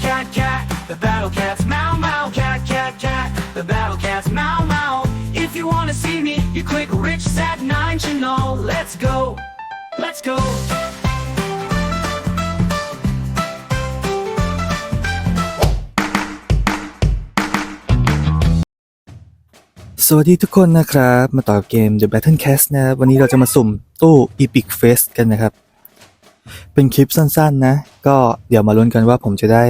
cat, cat, cat. The battle cats, meow, meow, cat, cat, cat. The battle cats, meow, meow. If you wanna see me, you click Rich Sat 9 channel. Let's go, let's go. สวัสดีทุกคนนะครับ มาต่อเกม The Battle Cast นะครับ วันนี้เราจะมาสุ่มตู้ Epic Face กันนะครับ เป็นคลิปสั้นๆนะ ก็เดี๋ยวมาลุ้นกันว่าผมจะได้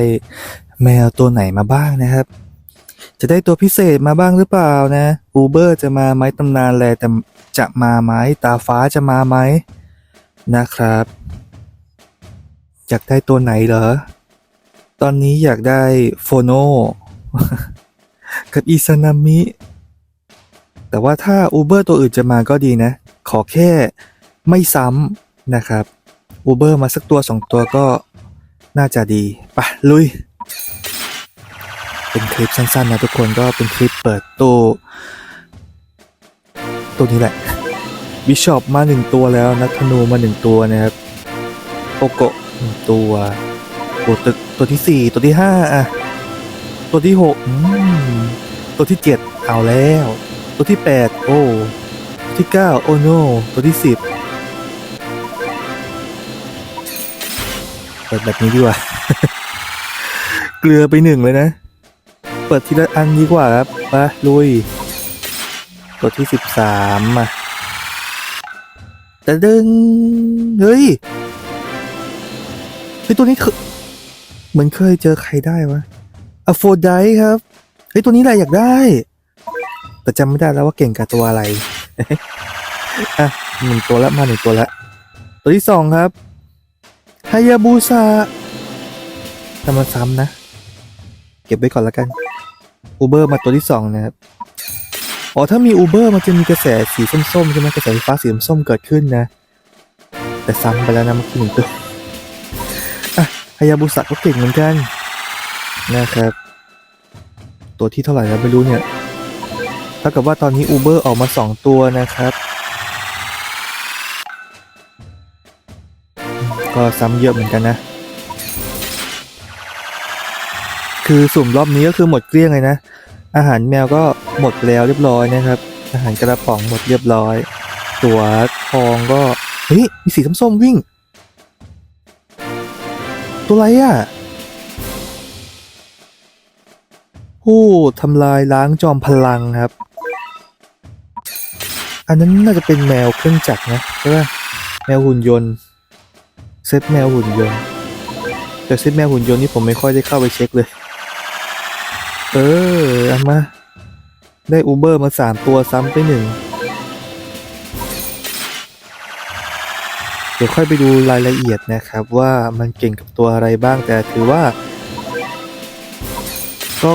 แมวตัวไหนมาบ้างนะครับ จะได้ตัวพิเศษมาบ้างหรือเปล่านะ Uber จะมาไหมตำนานแลแต่จะมาไหมตาฟ้าจะมาไหมนะครับ อยากได้ตัวไหนเหรอ ตอนนี้อยากได้โฟโนกับอิซานามิ แต่ว่าถ้า Uber ตัวอื่นจะมาก็ดีนะ ขอแค่ไม่ซ้ำนะครับ Uber มาสักตัวสองตัวก็น่าจะดีไปะลุย เป็นคลิปสั้นๆนะทุกคนก็เป็นคลิปเปิดตู้ตัวนี้แหละบิชอปมาหนึ่งตัวแล้วนักธนูมาหนึ่งตัวนะครับโปโกะหนึ่งตัวตัวตึกตัวที่สี่ตัวที่ห้าอะตัวที่หกอืมตัวที่เจ็ดเอาแล้ว ตัวที่8โอ้ตัวที่9โอโนตัวที่10เปิดแบบนี้ดีกว่า เกลือไปหนึ่งเลยนะ เปิดทีละอันดีกว่าครับไปลุยตัวที่13มมาแต่ดึง เฮ้ยเฮ้ยตัวนี้คือเหมือนเคยเจอใครได้วะอโฟไดครับ เฮ้ยตัวนี้แหละอยากได้ แต่จำไม่ได้แล้วว่าเก่งกับตัวอะไร อะหนึ่งตัวละมาหนึ่งตัวละ ตัวที่สองครับ ฮายาบุซาทำมาซ้ำนะ เก็บไว้ก่อนละกันอูเบอร์มาตัวที่สองนะครับอ๋อถ้ามีอูเบอร์มันจะมีกระแสสีส้มๆใช่ไหมกระแสไฟฟ้าสีส้มเกิดขึ้นนะ แต่ซ้ำไปแล้วนะมื่อกี้หนึ่งตัวอะฮายาบุซะก็เก่งเหมือนกันนะครับ ตัวที่เท่าไหร่แล้วไม่รู้เนี่ยเท่ากับว่าตอนนี้ Uber ออกมา 2 ตัวนะครับ ก็ซ้ำเยอะเหมือนกันนะ คือสุ่มรอบนี้ก็คือหมดเกลี้ยงเลยนะ อาหารแมวก็หมดแล้วเรียบร้อยนะครับ อาหารกระป๋องหมดเรียบร้อย ตัวทองก็เฮ้ยมีสีส้มๆวิ่ง ตัวอะไรอะผู้ทำลายล้างจอมพลังครับ อันนั้นน่าจะเป็นแมวเครื่องจักรนะใช่ปะแมวหุ่นยนต์ เซตแมวหุ่นยนต์ แต่เซตแมวหุ่นยนต์นี่ผมไม่ค่อยได้เข้าไปเช็คเลย เออเอามา ได้อูเบอร์มาสามตัวซ้ำไปหนึ่ง เดี๋ยวค่อยไปดูรายละเอียดนะครับว่ามันเก่งกับตัวอะไรบ้างแต่ถือว่า ก็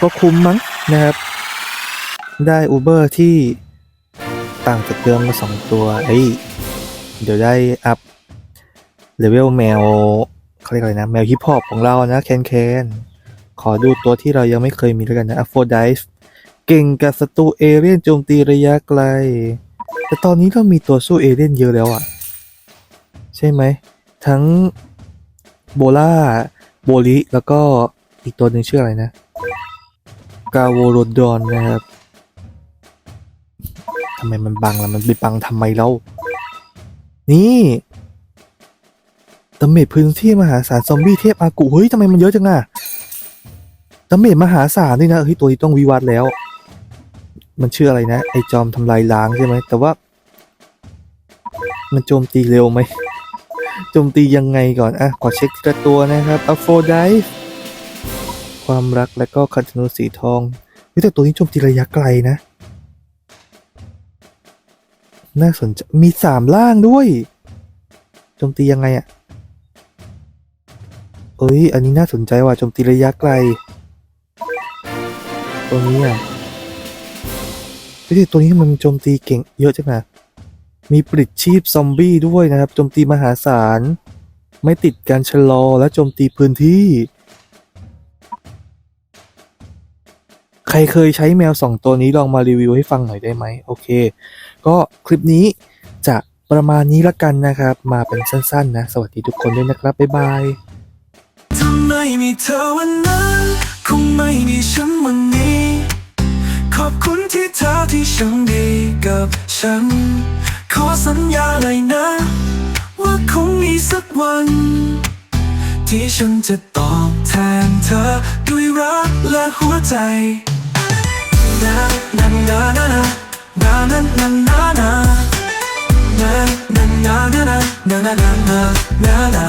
ก็คุ้มมั้งนะครับ ได้ Uber ที่ต่างจากเดิมมาสองตัว เอ้ย เดี๋ยวได้อัพ เลเวลแมวเขาเรียกอะไรนะ แมวฮิปฮอปของเรานะแคนแคนขอดูตัวที่เรายังไม่เคยมีแล้วกันนะ a p h r o d i t e เก่งกับศัตรูเอเลี่ยนโจมตีระยะไกล แต่ตอนนี้เรามีตัวสู้เอเลี่ยนเยอะแล้วอะใช่ไหม ทั้งโบล่าโบลิแล้วก็อีกตัวหนึ่งชื่ออะไรนะ กาโวโรดอนนะครับทำไมมันบังล่ะมันไปบังทำไมเล่านี่ ดาเมจพื้นที่มหาศาลซอมบี้เทพอากุเฮ้ยทำไมมันเยอะจังอะดาเมจมหาศาลด้วยนะเฮ้ยตัวนี้ต้องวิวัฒแล้ว มันชื่ออะไรนะ ไอจอมทำลายล้างใช่ไหมแต่ว่า มันโจมตีเร็วไหมโจมตียังไงก่อนอะขอเช็คทีละตัวนะครับอัฟโฟไดความรักและก็คันธนูสีทองเฮ้ยแต่ตัวนี้โจมตีระยะไกลนะ น่าสนใจมีสามล่างด้วยโจมตียังไงอะ่ะ เอ้ย อันนี้น่าสนใจว่ะโจมตีระยะไกล ตัวนี้อะเฮ้ยต่ตัวนี้มันโจมตีเก่งเยอะจังนะมีปลิดชีพซอมบี้ด้วยนะครับโจมตีมหาศาล ไม่ติดการชะลอและโจมตีพื้นที่ ใครเคยใช้แมวสองตัวนี้ลองมารีวิวให้ฟังหน่อยได้ไหมโอเค ก็คลิปนี้จะประมาณนี้ละกันนะครับ มาเป็นสั้นๆนะ สวัสดีทุกคนด้วยนะครับ บ๊ายบาย มไม่มีเธอวันนั้น คงไม่มีฉันวันนี้ ขอบคุณที่เธอที่ช่างดีกับฉัน ขอสัญญาเลยนะ ว่าคงมีสักวัน ที่ฉันจะตอบแทนเธอด้วยรักและหัวใจ na na na na na na na na na na na na na na na na na na na